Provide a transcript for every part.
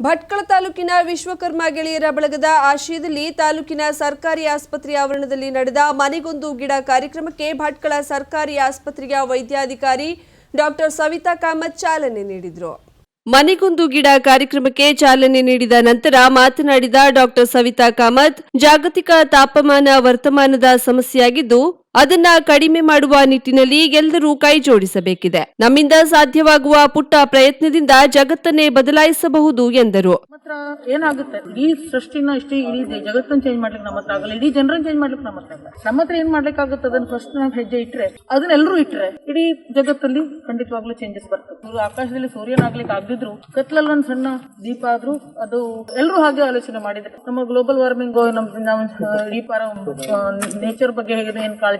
ಭಟ್ಕಳ ತಾಲೂಕಿನ ವಿಶ್ವಕರ್ಮ ಗೆಳೆಯರ ಬಳಗದ ಆಶಯದಲ್ಲಿ ತಾಲೂಕಿನ ಸರ್ಕಾರಿ ಆಸ್ಪತ್ರೆ ಆವರಣದಲ್ಲಿ ನಡೆದ ಮನೆಗೊಂದು ಗಿಡ ಕಾರ್ಯಕ್ರಮಕ್ಕೆ ಭಟ್ಕಳ ಸರ್ಕಾರಿ ಆಸ್ಪತ್ರೆಯ ವೈದ್ಯಾಧಿಕಾರಿ ಡಾಕ್ಟರ್ ಸವಿತಾ ಕಾಮತ್ ಚಾಲನೆ ನೀಡಿದರು. ಮನೆಗೊಂದು ಗಿಡ ಕಾರ್ಯಕ್ರಮಕ್ಕೆ ಚಾಲನೆ ನೀಡಿದ ನಂತರ ಮಾತನಾಡಿದ ಡಾಕ್ಟರ್ ಸವಿತಾ ಕಾಮತ್, ಜಾಗತಿಕ ತಾಪಮಾನ ವರ್ತಮಾನದ ಸಮಸ್ಯೆಯಾಗಿದ್ದು ಅದನ್ನ ಕಡಿಮೆ ಮಾಡುವ ನಿಟ್ಟಿನಲ್ಲಿ ಎಲ್ಲರೂ ಕೈ ಜೋಡಿಸಬೇಕಿದೆ. ನಮ್ಮಿಂದ ಸಾಧ್ಯವಾಗುವ ಪುಟ್ಟ ಪ್ರಯತ್ನದಿಂದ ಜಗತ್ತನ್ನೇ ಬದಲಾಯಿಸಬಹುದು ಎಂದರು. ಏನಾಗುತ್ತೆ? ಇಡೀ ಸೃಷ್ಟಿನ ಇಷ್ಟೇ ಇಡೀ ಜಗತ್ತನ್ನು ಚೇಂಜ್ ಮಾಡ್ಲಿಕ್ಕೆ ನಮ್ಮ ಹತ್ರ ಆಗಲ್ಲ. ಇಡೀ ಜನರನ್ನು ಚೇಂಜ್ ಮಾಡ್ಲಿಕ್ಕೆ ನಮ್ಮ ಹತ್ರ ಆಗಲ್ಲ. ನಮ್ಮ ಹತ್ರ ಏನ್ ಮಾಡ್ಲಿಕ್ಕೆ ಆಗುತ್ತೆ ಅದನ್ನ ಫಸ್ಟ್ ನಾವು ಹೆಜ್ಜೆ ಇಟ್ರೆ, ಅದನ್ನ ಎಲ್ಲರೂ ಇಟ್ರೆ ಇಡೀ ಜಗತ್ತಲ್ಲಿ ಖಂಡಿತವಾಗ್ಲೂ ಚೇಂಜಸ್ ಬರ್ತದೆ ಆಕಾಶದಲ್ಲಿ ಸೂರ್ಯನಾಗ್ಲಿಕ್ಕೆ ಆಗದಿದ್ರು ಕತ್ಲಲ್ಲಿ ಒಂದು ಸಣ್ಣ ದೀಪ ಆದ್ರೂ ಅದು ಎಲ್ಲರೂ ಹಾಗೆ ಆಲೋಚನೆ ಮಾಡಿದ್ರೆ. ನಮ್ಮ ಗ್ಲೋಬಲ್ ವಾರ್ಮಿಂಗ್ ನಮ್ಮ ಇಡೀ ನೇಚರ್ ಬಗ್ಗೆ ಹೇಗೆ ಏನ್ ಕಾಳಜಿ?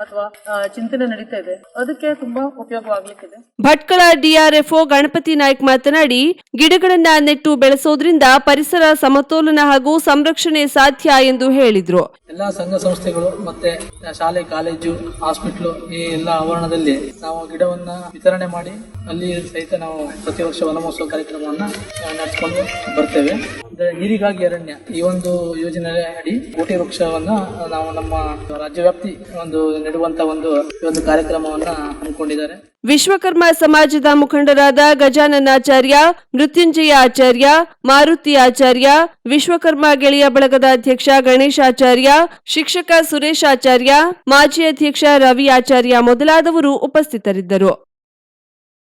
ಅಥವಾ ಆ, ಚಿಂತನೆ ನಡೀತಾ ಇದೆ. ಅದಕ್ಕೆ ತುಂಬಾ ಉಪಯೋಗವಾಗ್ಲಿಕ್ಕಿದೆ ಭಟ್ಕಳ ಡಿಆರ್ಎಫ್ಒ ಗಣಪತಿ ನಾಯ್ಕ್ ಮಾತನಾಡಿ ಗಿಡಗಳನ್ನ ನೆಟ್ಟು ಬೆಳೆಸೋದ್ರಿಂದ ಪರಿಸರ ಸಮತೋಲನ ಹಾಗೂ ಸಂರಕ್ಷಣೆ ಸಾಧ್ಯ ಎಂದು ಹೇಳಿದ್ರು. ಎಲ್ಲಾ ಸಂಘ ಸಂಸ್ಥೆಗಳು ಮತ್ತೆ ಶಾಲೆ ಕಾಲೇಜು ಹಾಸ್ಪಿಟ್ಲು ಈ ಎಲ್ಲ ಆವರಣದಲ್ಲಿ ನಾವು ಗಿಡವನ್ನ ವಿತರಣೆ ಮಾಡಿ ಅಲ್ಲಿ ಸಹಿತ ನಾವು ಪ್ರತಿ ವರ್ಷ ವನಮಹೋತ್ಸವ ಕಾರ್ಯಕ್ರಮವನ್ನ ನಡೆಸ್ಕೊಂಡು ಬರ್ತೇವೆ. ಅಂದ್ರೆ ನೀರಿಗಾಗಿ ಅರಣ್ಯ ಈ ಒಂದು ಯೋಜನೆ ಅಡಿ ಕೋಟಿ ವೃಕ್ಷವನ್ನ ನಾವು ನಮ್ಮ ರಾಜ್ಯವ್ಯಾಪ್ತಿ ಒಂದು ನೆಡುವಂತ ಒಂದು ಒಂದು ಕಾರ್ಯಕ್ರಮವನ್ನ ಹಮ್ಮಿಕೊಂಡಿದ್ದಾರೆ. ವಿಶ್ವಕರ್ಮ ಸಮಾಜದ ಮುಖಂಡರಾದ ಗಜಾನನಾಚಾರ್ಯ, ಮೃತ್ಯುಂಜಯ ಆಚಾರ್ಯ, ಮಾರುತಿ ಆಚಾರ್ಯ, ವಿಶ್ವಕರ್ಮ ಗೆಳೆಯ ಬಳಗದ ಅಧ್ಯಕ್ಷ ಗಣೇಶಾಚಾರ್ಯ ಶಿಕ್ಷಕ ಸುರೇಶ್ ಆಚಾರ್ಯ, ಮಾಜಿ ಅಧ್ಯಕ್ಷ ರವಿ ಆಚಾರ್ಯ ಮೊದಲಾದವರು ಉಪಸ್ಥಿತರಿದ್ದರು.